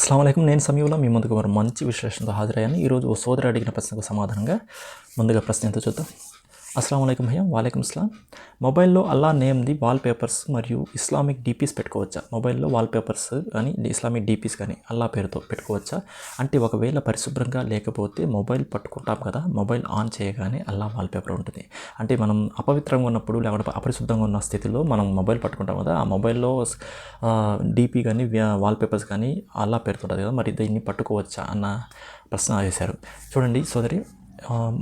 అస్సలం అయికం నేను సమయంలో మీ ముందుకు మరి మంచి విశ్లేషణతో హాజరయ్యాను. ఈరోజు ఓ సోదరు అడిగిన ప్రశ్నకు సమాధానంగా ముందుగా ప్రశ్న ఎంతో చూద్దాం? అస్సలం అయికం భయ్య వాలేకం ఇస్లాం మొబైల్లో అల్లా నేమ్ది వాల్ పేపర్స్ మరియు ఇస్లామిక్ డీపీస్ పెట్టుకోవచ్చా? మొబైల్లో వాల్ పేపర్స్ కానీ ఇస్లామిక్ డీపీస్ కానీ అల్లా పేరుతో పెట్టుకోవచ్చా? అంటే ఒకవేళ పరిశుభ్రంగా లేకపోతే మొబైల్ పట్టుకుంటాం కదా మొబైల్ ఆన్ చేయగానే అల్లా వాల్ పేపర్ ఉంటుంది. అంటే మనం అపవిత్రంగా ఉన్నప్పుడు లేకపోతే అపరిశుద్ధంగా ఉన్న స్థితిలో మనం మొబైల్ పట్టుకుంటాం కదా ఆ మొబైల్లో డీపీ కానీ వాల్ పేపర్స్ కానీ అల్లా పేరుతుంటుంది కదా మరి దీన్ని పట్టుకోవచ్చా అన్న ప్రశ్న వేశారు. చూడండి సోదరి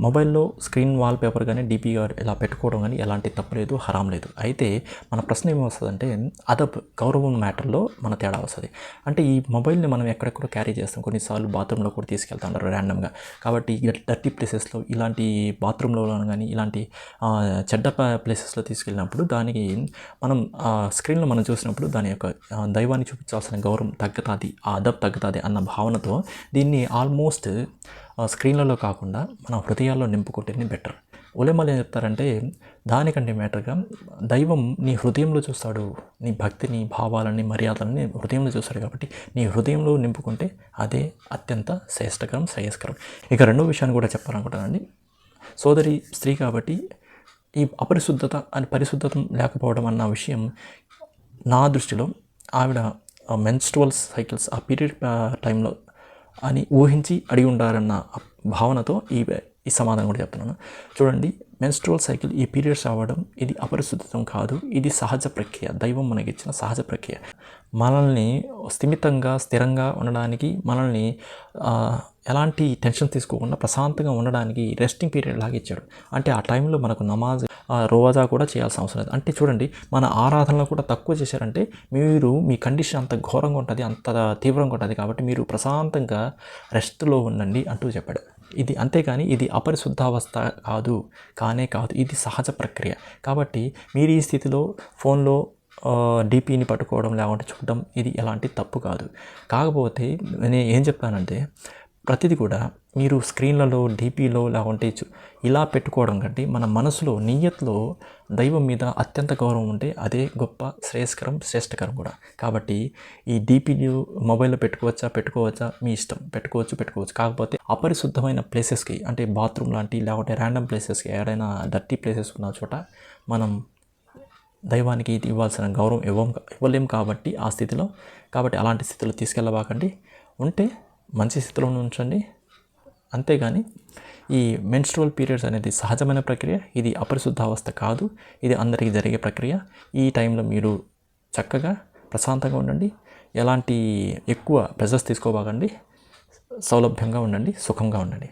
మొబైల్లో స్క్రీన్ వాల్ పేపర్ కానీ డీపీ ఇలా పెట్టుకోవడం కానీ ఎలాంటి తప్పు లేదు హరాం లేదు. అయితే మన ప్రశ్న ఏమొస్తుందంటే అదబ్ గౌరవం మ్యాటర్లో మన తేడా వస్తుంది. అంటే ఈ మొబైల్ని మనం ఎక్కడెక్కడ క్యారీ చేస్తాం. కొన్నిసార్లు బాత్రూంలో కూడా తీసుకెళ్తా ఉంటారు ర్యాండమ్గా. కాబట్టి డర్టీ ప్లేసెస్లో ఇలాంటి బాత్రూంలో కానీ ఇలాంటి చెడ్డ ప్లేసెస్లో తీసుకెళ్ళినప్పుడు దానికి మనం స్క్రీన్లో మనం చూసినప్పుడు దాని యొక్క దైవాన్ని చూపించాల్సిన గౌరవం తగ్గుతుంది ఆ అదబ్ తగ్గుతుంది అన్న భావనతో దీన్ని ఆల్మోస్ట్ స్క్రీన్లలో కాకుండా మన హృదయాల్లో నింపుకుంటేనే బెటర్. ఉలేమాలు ఏం చెప్తారంటే దానికంటే మ్యాటర్గా దైవం నీ హృదయంలో చూస్తాడు. నీ భక్తిని భావాలని మర్యాదలని హృదయంలో చూస్తాడు కాబట్టి నీ హృదయంలో నింపుకుంటే అదే అత్యంత శ్రేష్టకరం శ్రేయస్కరం. ఇక రెండో విషయాన్ని కూడా చెప్పాలనుకుంటానండి సోదరి స్త్రీ కాబట్టి ఈ అపరిశుద్ధత అని పరిశుద్ధత లేకపోవడం అన్న విషయం నా దృష్టిలో ఆవిడ మెన్స్ట్రువల్ సైకిల్స్ ఆ పీరియడ్ టైంలో అని ఊహించి అడిగి ఉండారన్న భావనతో ఈ ఈ సమాధానం కూడా చెప్తున్నాను. చూడండి మెన్స్ట్రోల్ సైకిల్ ఈ పీరియడ్స్ అవ్వడం ఇది అపరిశుద్ధతం కాదు ఇది సహజ ప్రక్రియ దైవం మనకి ఇచ్చిన సహజ ప్రక్రియ. మనల్ని స్థిమితంగా స్థిరంగా ఉండడానికి మనల్ని ఎలాంటి టెన్షన్ తీసుకోకుండా ప్రశాంతంగా ఉండడానికి రెస్టింగ్ పీరియడ్ లాగా ఇచ్చాడు. అంటే ఆ టైంలో మనకు నమాజ్ రోజా కూడా చేయాల్సిన అవసరం లేదు. అంటే చూడండి మన ఆరాధనలో కూడా తక్కువ చేశారంటే మీరు మీ కండిషన్ అంత ఘోరంగా ఉంటుంది అంత తీవ్రంగా ఉంటుంది కాబట్టి మీరు ప్రశాంతంగా రెస్ట్లో ఉండండి అంటూ చెప్పాడు. ఇది అంతేకాని ఇది అపరిశుద్ధావస్థ కాదు కానే కాదు ఇది సహజ ప్రక్రియ. కాబట్టి మీరు ఈ స్థితిలో ఫోన్లో డీపీని పట్టుకోవడం లేకుంటే చూడడం ఇది ఎలాంటి తప్పు కాదు. కాకపోతే నేను ఏం చెప్పానంటే ప్రతిదీ కూడా మీరు స్క్రీన్లలో డీపీలో లేకుంటే ఇలా పెట్టుకోవడం కంటే మన మనసులో నియత్లో దైవం మీద అత్యంత గౌరవం ఉంటే అదే గొప్ప శ్రేయస్కరం శ్రేష్టకరం కూడా. కాబట్టి ఈ డీపీలు మొబైల్లో పెట్టుకోవచ్చా పెట్టుకోవచ్చా? మీ ఇష్టం. పెట్టుకోవచ్చు పెట్టుకోవచ్చు. కాకపోతే అపరిశుద్ధమైన ప్లేసెస్కి అంటే బాత్రూమ్ లాంటి లేకుంటే ర్యాండమ్ ప్లేసెస్కి ఏడైనా డర్టీ ప్లేసెస్ ఉన్న చోట మనం దైవానికి ఇది ఇవ్వాల్సిన గౌరవం ఇవ్వం ఇవ్వలేం కాబట్టి ఆ స్థితిలో. కాబట్టి అలాంటి స్థితిలో తీసుకెళ్ళబాకండి. ఉంటే మంచి స్థితిలో ఉంచండి అంతేగాని ఈ మెన్స్ట్రువల్ పీరియడ్స్ అనేది సహజమైన ప్రక్రియ ఇది అపరిశుద్ధావస్థ కాదు ఇది అందరికీ జరిగే ప్రక్రియ. ఈ టైంలో మీరు చక్కగా ప్రశాంతంగా ఉండండి ఎలాంటి ఎక్కువ ప్రెజర్స్ తీసుకోబాకండి సౌలభ్యంగా ఉండండి సుఖంగా ఉండండి.